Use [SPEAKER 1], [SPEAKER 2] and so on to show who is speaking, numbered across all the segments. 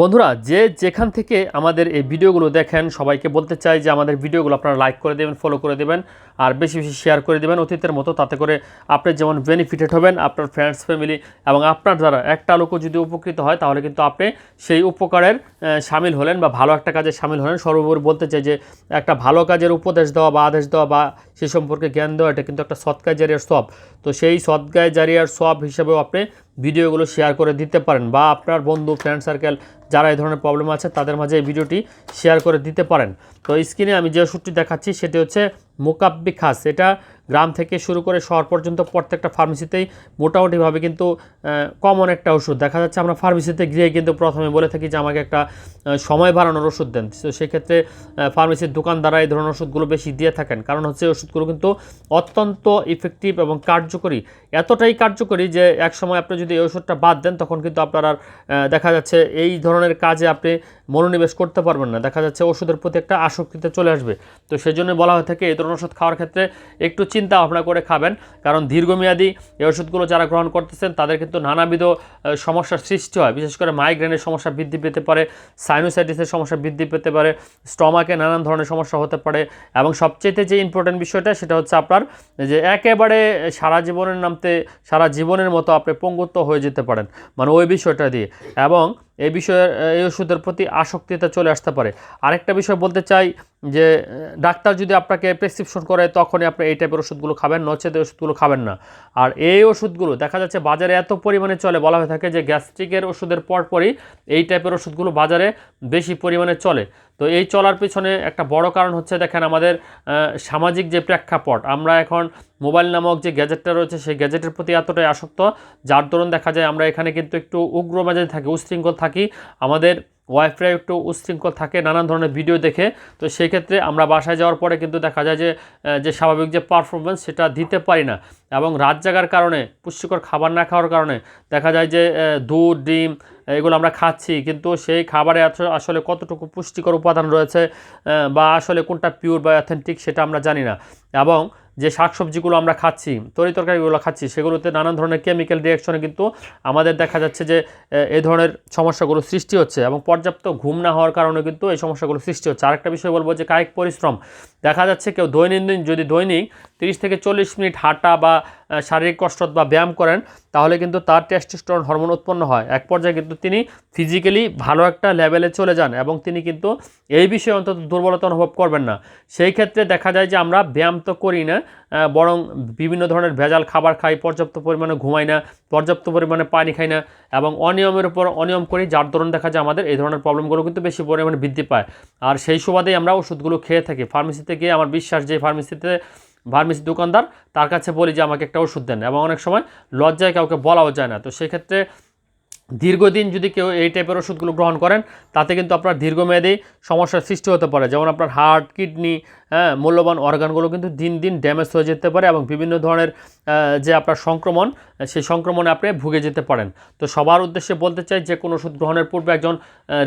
[SPEAKER 1] বন্ধুরা, যে যেখান থেকে আমাদের এই ভিডিওগুলো দেখেন, সবাইকে বলতে চাই যে আমাদের ভিডিওগুলো আপনারা লাইক করে দেবেন ফলো করে দেবেন, আর বেশি বেশি শেয়ার করে দেবেন অতীতের মতো, তাতে করে আপনি যেমন বেনিফিটেড হবেন আপনার ফ্রেন্ডস ফ্যামিলি এবং আপনার দ্বারা একটা লোকও যদি উপকৃত হয়, তাহলে কিন্তু আপনি সেই উপকারের সামিল হলেন বা ভালো একটা কাজে সামিল হলেন। সর্বোপরি বলতে চাই যে একটা ভালো কাজের উপদেশ দেওয়া বা আদেশ দেওয়া বা সে সম্পর্কে জ্ঞান দেওয়া, এটা কিন্তু একটা সৎকায় জারিয়ার সব তো সেই সৎকায় জারিয়ার সব হিসেবেও আপনি ভিডিওগুলো শেয়ার করে দিতে পারেন বা আপনার বন্ধু ফ্রেন্ড সার্কেল যারা এই ধরনের প্রবলেম আছে, তাদের মাঝে এই ভিডিওটি শেয়ার করে দিতে পারেন। তো স্ক্রিনে আমি যে ওষুধটি দেখাচ্ছি, সেটি হচ্ছে মোকাব্বি খাস। এটা গ্রাম থেকে শুরু করে শহর পর্যন্ত প্রত্যেকটা ফার্মেসিতেই মোটামুটিভাবে কিন্তু কমন একটা ওষুধ। দেখা যাচ্ছে আমরা ফার্মেসিতে গিয়ে কিন্তু প্রথমে বলে থাকি যে, আমাকে একটা সময় বাড়ানোর ওষুধ দেন। তো সেক্ষেত্রে ফার্মেসির দোকানদাররা এই ধরনের ওষুধগুলো বেশি দিয়ে থাকেন। কারণ হচ্ছে ওষুধগুলো কিন্তু অত্যন্ত ইফেক্টিভ এবং কার্যকরী। এতটাই কার্যকরী যে এক সময় আপনি যদি এই ওষুধটা বাদ দেন, তখন কিন্তু আপনার আর দেখা যাচ্ছে এই ধরনের কাজে আপনি মনোনিবেশ করতে পারবেন না। দেখা যাচ্ছে ওষুধের প্রতি একটা আসক্তিতে চলে আসবে। তো সেই জন্য বলা হয়ে থাকে, এই ধরনের ওষুধ খাওয়ার ক্ষেত্রে একটু চিন্তা ভাবনা করে খাবেন, কারণ দীর্ঘমেয়াদী এই ওষুধগুলো যারা গ্রহণ করতেছেন, তাদের কিন্তু নানাবিধ সমস্যার সৃষ্টি হয়। বিশেষ করে মাইগ্রেনের সমস্যা বৃদ্ধি পেতে পারে সাইনোসাইটিসের সমস্যা বৃদ্ধি পেতে পারে স্টমাকে নানান ধরনের সমস্যা হতে পারে এবং সবচেয়ে যে ইম্পর্টেন্ট বিষয়টা, সেটা হচ্ছে আপনার যে একেবারে সারা জীবনের নামতে, সারা জীবনের মতো আপনি পঙ্গুত্ব হয়ে যেতে পারেন মানে ওই বিষয়টা দিয়ে। এবং এই বিষয়ে এই ওষুধের প্রতি আসক্তিতে চলে আসতে পারে। আরেকটা বিষয় বলতে চাই যে, ডাক্তার যদি আপনাকে প্রেসক্রিপশন করে, তখনই আপনি এই টাইপের ওষুধগুলো খাবেন, নচেত ওষুধগুলো খাবেন না। আর এই ওষুধগুলো, দেখা যাচ্ছে বাজারে এত পরিমাণে চলে, বলা হয়ে থাকে যে গ্যাস্ট্রিকের ওষুধের পরপরই এই টাইপের ওষুধগুলো বাজারে বেশি পরিমাণে চলে। তো এই চলার পিছনে একটা বড় কারণ হচ্ছে দেখেন আমাদের সামাজিক যে প্রেক্ষাপট, আমরা এখন মোবাইল নামক যে গ্যাজেটটা রয়েছে, সেই গ্যাজেটের প্রতি এতটাই আসক্ত, যার দরুন দেখা যায় আমরা এখানে কিন্তু একটু উগ্র মেজাজে থাকি, উশৃঙ্খল থাকি। আমাদের ওয়াইফরা একটু উশৃঙ্খল থাকে, নানান ধরনের ভিডিও দেখে। তো সেই ক্ষেত্রে আমরা বাসায় যাওয়ার পরে কিন্তু দেখা যায় যে যে স্বাভাবিক যে পারফরমেন্স সেটা দিতে পারি না এবং রাত জাগার কারণে, পুষ্টিকর খাবার না খাওয়ার কারণে দেখা যায় যে দুধ, ডিম, এগুলো আমরা খাচ্ছি। কিন্তু সেই খাবারে আসলে কতটুকু পুষ্টিকর উপাদান রয়েছে বা আসলে কোনটা পিওর বা অথেন্টিক সেটা আমরা জানি না। এবং যে শাকসবজিগুলো আমরা খাচ্ছি, তরি তরকারিগুলো খাচ্ছি, সেগুলোতে নানান ধরনের কেমিক্যাল রিয়াকশনে কিন্তু আমাদের দেখা যাচ্ছে যে এই ধরনের সমস্যাগুলো সৃষ্টি হচ্ছে এবং পর্যাপ্ত ঘুম না হওয়ার কারণে কিন্তু এই সমস্যাগুলো সৃষ্টি হচ্ছে। আরেকটা বিষয় বলব যে, কায়িক পরিশ্রম। দেখা যাচ্ছে কেউ দৈনন্দিন যদি দৈনিক তিরিশ থেকে চল্লিশ মিনিট হাঁটা বা শারীরিক কসরত বা ব্যায়াম করেন, তাহলে কিন্তু তার টেস্টোস্টেরন হরমোন উৎপন্ন হয়। এক পর্যায়ে কিন্তু তিনি ফিজিক্যালি ভালো একটা লেভেলে চলে যান এবং তিনি কিন্তু এই বিষয়ে অন্তত দুর্বলতা অনুভব করবেন না। সেই ক্ষেত্রে দেখা যায় যে আমরা ব্যায়াম তো করি না বরং বিভিন্ন ধরনের ভেজাল খাবার খাই, পর্যাপ্ত পরিমাণে ঘুমাই না, পর্যাপ্ত পরিমাণে পানি খাই না এবং অনিয়মের উপর অনিয়ম করি, যার দরুন দেখা যায় আমাদের এই ধরনের প্রবলেমগুলো কিন্তু বেশি পরিমাণে বৃদ্ধি পায়। আর সেই সুবাদেই আমরা ওষুধগুলো খেয়ে থাকি। ফার্মেসিতে গিয়ে আমার বিশ্বাস যে ফার্মেসিতে ফার্মেসি দোকানদার তার কাছে বলি যে আমাকে একটা ওষুধ দেন। এবং অনেক সময় লজ্জায় কাউকে বলাও যায় না। তো সেক্ষেত্রে দীর্ঘদিন যদি কেউ এই টাইপের ওষুধগুলো গ্রহণ করেন, তাতে কিন্তু আপনার দীর্ঘমেয়াদী সমস্যার সৃষ্টি হতে পারে। যেমন আপনার হার্ট কিডনি হ্যাঁ মূল্যবান অর্গানগুলো কিন্তু দিন দিন ড্যামেজ হয়ে যেতে পারে এবং বিভিন্ন ধরনের যে আপনার সংক্রমণ, সেই সংক্রমণে আপনি ভুগে যেতে পারেন। তো সবার উদ্দেশ্যে বলতে চাই যে, কোনো ওষুধ গ্রহণের পূর্বে একজন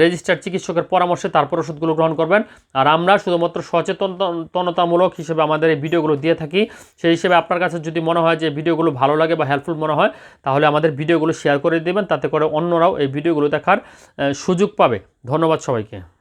[SPEAKER 1] রেজিস্টার্ড চিকিৎসকের পরামর্শে তারপর ওষুধগুলো গ্রহণ করবেন। আর আমরা শুধুমাত্র সচেতনতামূলক হিসেবে আমাদের এই ভিডিওগুলো দিয়ে থাকি। সেই হিসেবে আপনার কাছে যদি মনে হয় যে, ভিডিওগুলো ভালো লাগে বা হেল্পফুল মনে হয়, তাহলে আমাদের ভিডিওগুলো শেয়ার করে দেবেন। তাতে করে অন্যরাও এই ভিডিওগুলো দেখার সুযোগ পাবে। ধন্যবাদ সবাইকে।